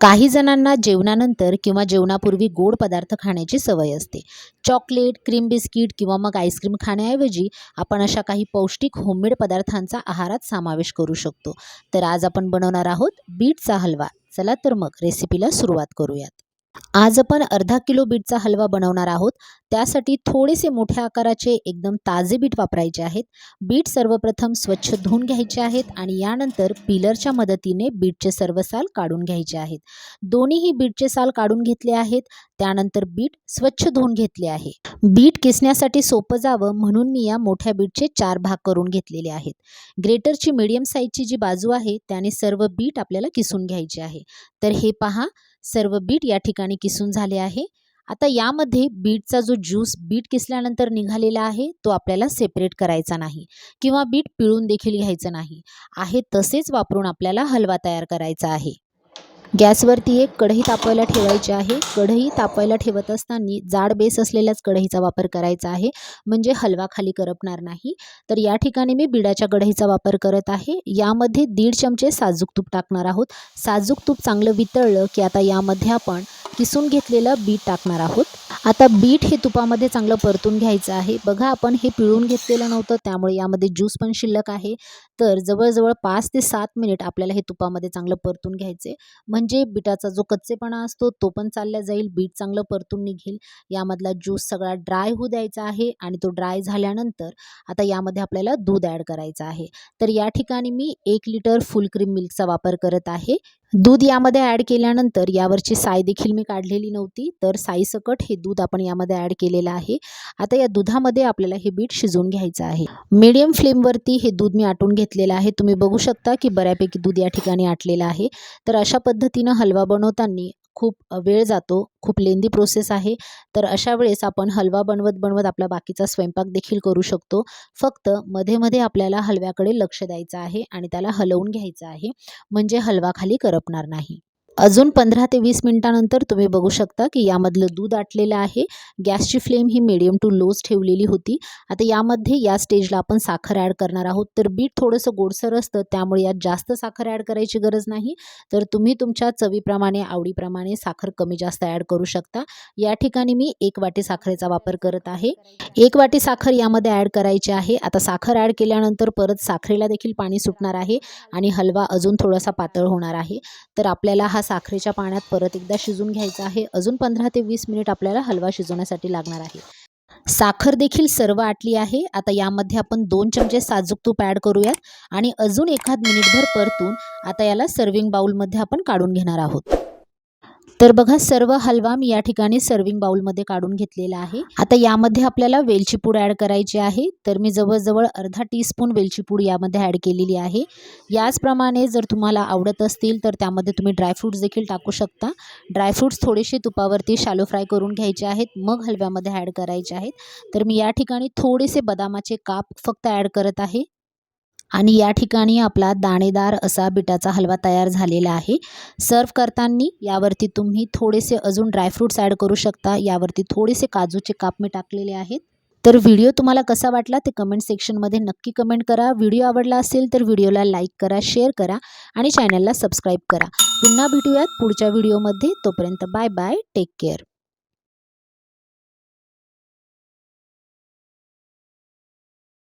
काही जणांना जेवणानंतर किंवा जेवणापूर्वी गोड पदार्थ खाण्याची सवय असते. चॉकलेट क्रीम बिस्किट किंवा मग आईस्क्रीम खाण्याऐवजी आपण अशा काही पौष्टिक होममेड पदार्थांचा आहारात समावेश करू शकतो. तर आज आपण बनवणार आहोत बीटचा हलवा. चला तर मग रेसिपीला सुरुवात करूयात. आज आपण अर्धा किलो बीटचा हलवा बनवणार आहोत. त्यासाठी थोडेसे मोठ्या आकाराचे एकदम ताजे बीट वापरायचे आहेत. बीट सर्वप्रथम स्वच्छ धुवून घ्यायचे आहेत आणि यानंतर पिलरच्या मदतीने बीटचे सर्व साल काढून घ्यायचे आहेत. दोन्हीही बीटचे साल काढून घेतले आहेत. त्यानंतर बीट स्वच्छ धुवून घेतले आहे. बीट किसण्यासाठी सोपं जावं म्हणून मी या मोठ्या बीटचे चार भाग करून घेतलेले आहेत. ग्रेटरची मीडियम साईजची जी बाजू आहे त्याने सर्व बीट आपल्याला किसून घ्यायचे आहे. तर हे पहा सर्व बीट या ठिकाणी किसून झाले आहे. आता यामध्ये बीटचा जो ज्यूस बीट किसल्यानंतर निघालेला आहे तो आपल्याला सेपरेट करायचा नाही किंवा बीट पिळून देखील घ्यायचं नाही. आहे तसेच वापरून आपल्याला हलवा तयार करायचा आहे. गॅसवरती एक कढई तापवायला ठेवायची आहे. कढई तापवायला ठेवत असताना जाड बेस असलेल्याच कढईचा वापर करायचा आहे. म्हणजे हलवा खाली करपणार नाही. तर या ठिकाणी मी बिडाच्या कढईचा वापर करत आहे. यामध्ये दीड चमचे साजूक तूप टाकणार आहोत. साजूक तूप चांगलं वितळलं की आता यामध्ये आपण किसून घेतलेलं बीट टाकणार आहोत. आता बीट हे तुपामध्ये चांगलं परतून घ्यायचं आहे. बघा आपण हे पिळून घेतलेलं नव्हतं त्यामुळे यामध्ये ज्यूस पण शिल्लक आहे. तर जवळजवळ पाच ते सात मिनिट आपल्याला हे तुपामध्ये चांगलं परतून घ्यायचे. म्हणजे बिटाचा जो कच्चेपणा असतो तो पण चालला जाईल. बीट चांगलं परतून निघेल. यामधला ज्यूस सगळा ड्राय होऊ द्यायचा आहे आणि तो ड्राय झाल्यानंतर आता यामध्ये आपल्याला दूध ॲड करायचं आहे. तर या ठिकाणी मी एक लिटर फुल क्रीम मिल्कचा वापर करत आहे. दूध यामध्ये ॲड केल्यानंतर यावरची साय देखील मी काढलेली नव्हती तर साईसकट हे दूध आपण यामध्ये ॲड केलेलं आहे. आता या दुधामध्ये आपल्याला हे बीट शिजवून घ्यायचं आहे. मीडियम फ्लेमवरती हे दूध मी आटून घेतलेला आहे. तुम्ही बघू शकता की बऱ्यापैकी दूध या ठिकाणी आटलेलं आहे. तर अशा पद्धतीनं हलवा बनवताना खूप वेळ जातो खूप लेंदी प्रोसेस आहे. तर अशा वेळेस आपण हलवा बनवत बनवत आपला बाकीचा स्वयंपाक देखील करू शकतो. फक्त मध्ये मध्ये आपल्याला हलव्याकडे लक्ष द्यायचं आहे आणि त्याला हलवून घ्यायचं आहे. म्हणजे हलवा खाली करपणार नाही. अजून पंधरा ते वीस मिनटानंतर तुम्ही बघू शकता की यामधलं दूध आटलेलं आहे. गॅसची फ्लेम ही मिडियम टू लोज ठेवलेली होती. आता यामध्ये या स्टेजला आपण साखर ॲड करणार आहोत. तर बीट थोडंसं गोडसर असतं त्यामुळे यात जास्त साखर ॲड करायची गरज नाही. तर तुम्ही तुमच्या चवीप्रमाणे आवडीप्रमाणे साखर कमी जास्त ॲड करू शकता. या ठिकाणी मी एक वाटी साखरेचा वापर करत आहे. एक वाटी साखर यामध्ये ॲड करायची आहे. आता साखर ॲड केल्यानंतर परत साखरेला देखील पाणी सुटणार आहे आणि हलवा अजून थोडासा पातळ होणार आहे. तर आपल्याला हा हा साखरेच्या पाण्यात परत एकदा शिजून घ्यायचा आहे. अजून पंधरा ते वीस मिनिट आपल्याला हलवा शिजवण्यासाठी लागणार आहे. साखर देखील सर्व आटली आहे. आता यामध्ये आपण दोन चमचे साजूक तूप ॲड करूयात आणि अजून एखाद मिनिटभर परतून आता याला सर्विंग बाउलमध्ये आपण काढून घेणार आहोत. तर बघा सर्व हलवा मी या ठिकाणी सर्विंग बाउलमध्ये काढून घेतलेला आहे. आता यामध्ये आपल्याला वेलची पूड ॲड करायची आहे. तर मी जवळजवळ अर्धा टीस्पून वेलची पूड यामध्ये ॲड केलेली आहे. याचप्रमाणे जर तुम्हाला आवडत असतील तर त्यामध्ये तुम्ही ड्रायफ्रूट्स देखील टाकू शकता. ड्रायफ्रूट्स थोडेसे तुपावरती शालो फ्राय करून घ्यायचे आहेत. मग हलव्यामध्ये ॲड करायचे आहेत. तर मी या ठिकाणी थोडेसे बदामाचे काप फक्त ॲड करत आहे. आणि या ठिकाणी आपला दाणेदार असा बिटाचा हलवा तयार झालेला आहे. सर्व करताना यावरती तुम्ही थोडेसे अजून ड्रायफ्रूट्स ॲड करू शकता. यावरती थोडेसे काजूचे काप मी टाकलेले आहेत. तर व्हिडिओ तुम्हाला कसा वाटला ते कमेंट सेक्शनमध्ये नक्की कमेंट करा. व्हिडिओ आवडला असेल तर व्हिडिओला लाईक करा शेअर करा आणि चॅनलला सबस्क्राईब करा. पुन्हा भेटूयात पुढच्या व्हिडिओमध्ये तोपर्यंत बाय बाय टेक केअर